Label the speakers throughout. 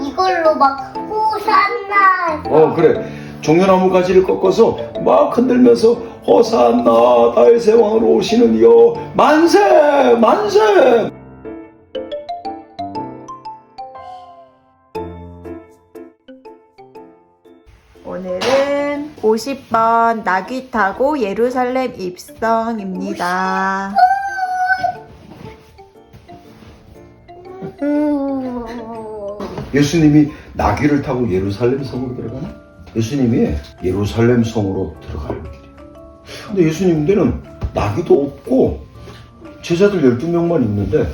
Speaker 1: 이걸로 막 호산나
Speaker 2: 어 그래 종려나무 가지를 꺾어서 막 흔들면서 호산나 다윗의 왕으로 오시는 이여 만세 만세
Speaker 3: 오늘은 50번 나귀 타고 예루살렘 입성입니다.
Speaker 1: 음.
Speaker 2: 예수님이 나귀를 타고 예루살렘 성으로 들어가나? 예수님이 예루살렘 성으로 들어가는 길이에요. 근데 예수님들은 나귀도 없고 제자들 12명만 있는데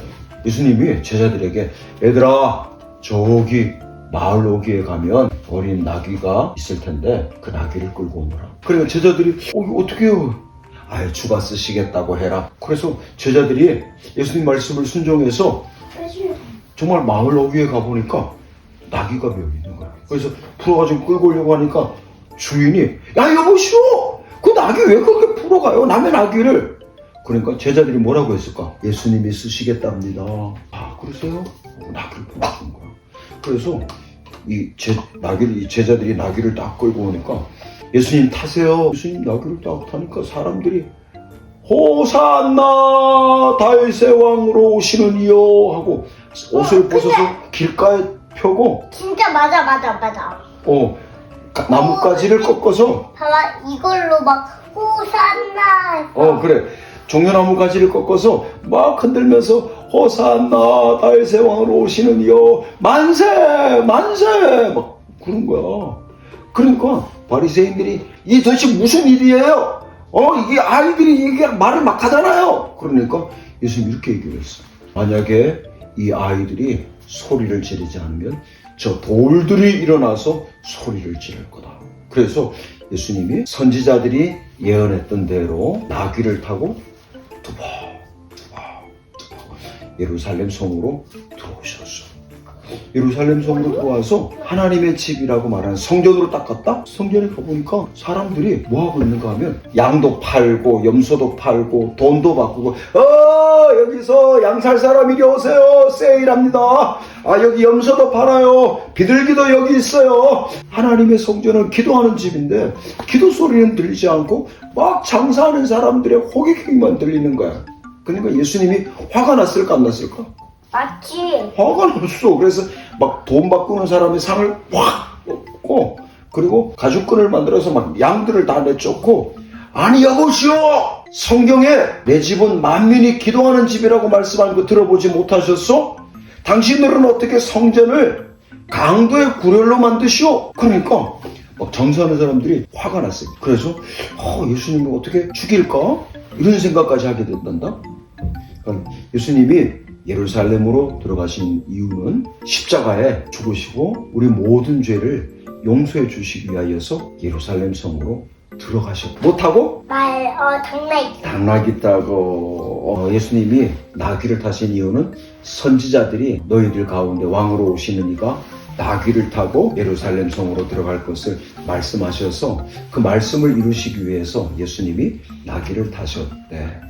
Speaker 2: 예수님이 제자들에게 얘들아 저기 마을 오기에 가면 어린 나귀가 있을 텐데 그 나귀를 끌고 오너라. 그러니까 제자들이 어, 이거 어떻게 해요? 아유 주가 쓰시겠다고 해라. 그래서 제자들이 예수님 말씀을 순종해서 정말 마을 어귀에 가보니까 나귀가 몇 있는 거야. 그래서 풀어가지고 끌고 오려고 하니까 주인이 야 여보시오! 그 나귀 왜 그렇게 풀어가요? 남의 나귀를. 그러니까 제자들이 뭐라고 했을까? 예수님이 쓰시겠답니다. 아 그러세요? 하고 나귀를 풀어준 거야. 그래서 이 제, 나귀를, 이 제자들이 나귀를 딱 끌고 오니까 예수님 타세요. 예수님 나귀를 딱 타니까 사람들이 호산나 다윗의 왕으로 오시는 이여 하고 옷을
Speaker 1: 어,
Speaker 2: 벗어서 길가에 펴고?
Speaker 1: 진짜 맞아 맞아 맞아.
Speaker 2: 어 가- 나뭇가지를 꺾어서?
Speaker 1: 봐봐 이걸로 막 호산나.
Speaker 2: 어 그래. 종려나무 가지를 꺾어서 막 흔들면서 호산나 다윗의 왕으로 오시는 이여 만세 만세! 막 그런 거야. 그러니까 바리새인들이 이 도대체 무슨 일이에요? 어 이게 아이들이 이게 말을 막 하잖아요. 그러니까 예수님 이렇게 얘기를 했어. 만약에 이 아이들이 소리를 지르지 않으면 저 돌들이 일어나서 소리를 지를 거다 그래서 예수님이 선지자들이 예언했던 대로 나귀를 타고 두벅 두벅 두벅 예루살렘 성으로 들어오셨어. 예루살렘 성으로 들어와서 하나님의 집이라고 말하는 성전으로 딱 갔다? 성전에 가보니까 사람들이 뭐 하고 있는가 하면 양도 팔고 염소도 팔고 돈도 바꾸고 어 여기서 양살 사람 이리 오세요. 세일합니다. 아 여기 염소도 팔아요. 비둘기도 여기 있어요. 하나님의 성전은 기도하는 집인데 기도 소리는 들리지 않고 막 장사하는 사람들의 호객행위만 들리는 거야. 그러니까 예수님이 화가 났을까 안 났을까?
Speaker 1: 맞지.
Speaker 2: 화가 났어. 그래서 막 돈 바꾸는 사람의 상을 확 얻고 그리고 가죽끈을 만들어서 막 양들을 다 내쫓고 아니 여보시오 성경에 내 집은 만민이 기도하는 집이라고 말씀하는 거 들어보지 못하셨어? 당신들은 어떻게 성전을 강도의 구렬로 만드시오? 그러니까 막 장사하는 사람들이 화가 났어요. 그래서 어, 예수님을 어떻게 죽일까? 이런 생각까지 하게 된단다. 그러니까 예수님이 예루살렘으로 들어가신 이유는 십자가에 죽으시고 우리 모든 죄를 용서해 주시기 위하여서 예루살렘 성으로 들어가셨 못하고?
Speaker 1: 말 어 당나귀.
Speaker 2: 당나귀 따고. 어, 예수님이 나귀를 타신 이유는 선지자들이 너희들 가운데 왕으로 오시는 이가 나귀를 타고 예루살렘 성으로 들어갈 것을 말씀하셔서 그 말씀을 이루시기 위해서 예수님이 나귀를 타셨대.